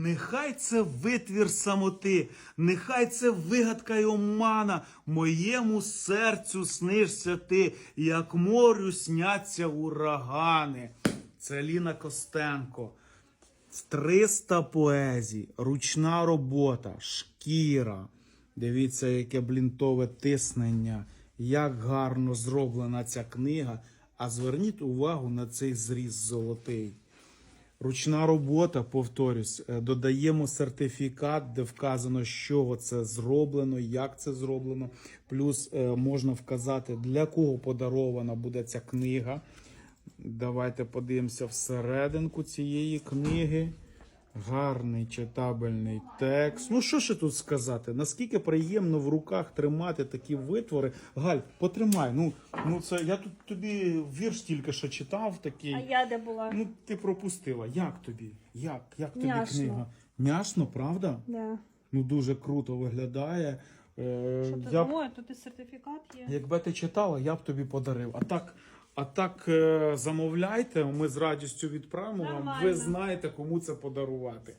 Нехай це витвір самоти, нехай це вигадка й омана. Моєму серцю снишся ти, як морю сняться урагани. Це Ліна Костенко. 300 поезій, ручна робота, шкіра. Дивіться, яке блінтове тиснення, як гарно зроблена ця книга. А зверніть увагу на цей зріз золотий. Ручна робота, повторюсь, е, додаємо сертифікат, де вказано, з чого це зроблено, як це зроблено. Плюс е, можна вказати, для кого подарована буде ця книга. Давайте подивимося всерединку цієї книги. Гарний читабельний текст. Ну що ще тут сказати? Наскільки приємно в руках тримати такі витвори. Галь, потримай. Ну, ну це я тут тобі вірш тільки що читав такий. А я де була? Ну, ти пропустила. Як тобі? Як? Як тобі Няшно. книга? Няшно, правда? Да. Ну дуже круто виглядає. Е, Що ти я б, тут і сертифікат є. якби ти читала, я б тобі подарив. А так, а так е, замовляйте, ми з радістю відправимо вам. Ви знаєте, кому це подарувати.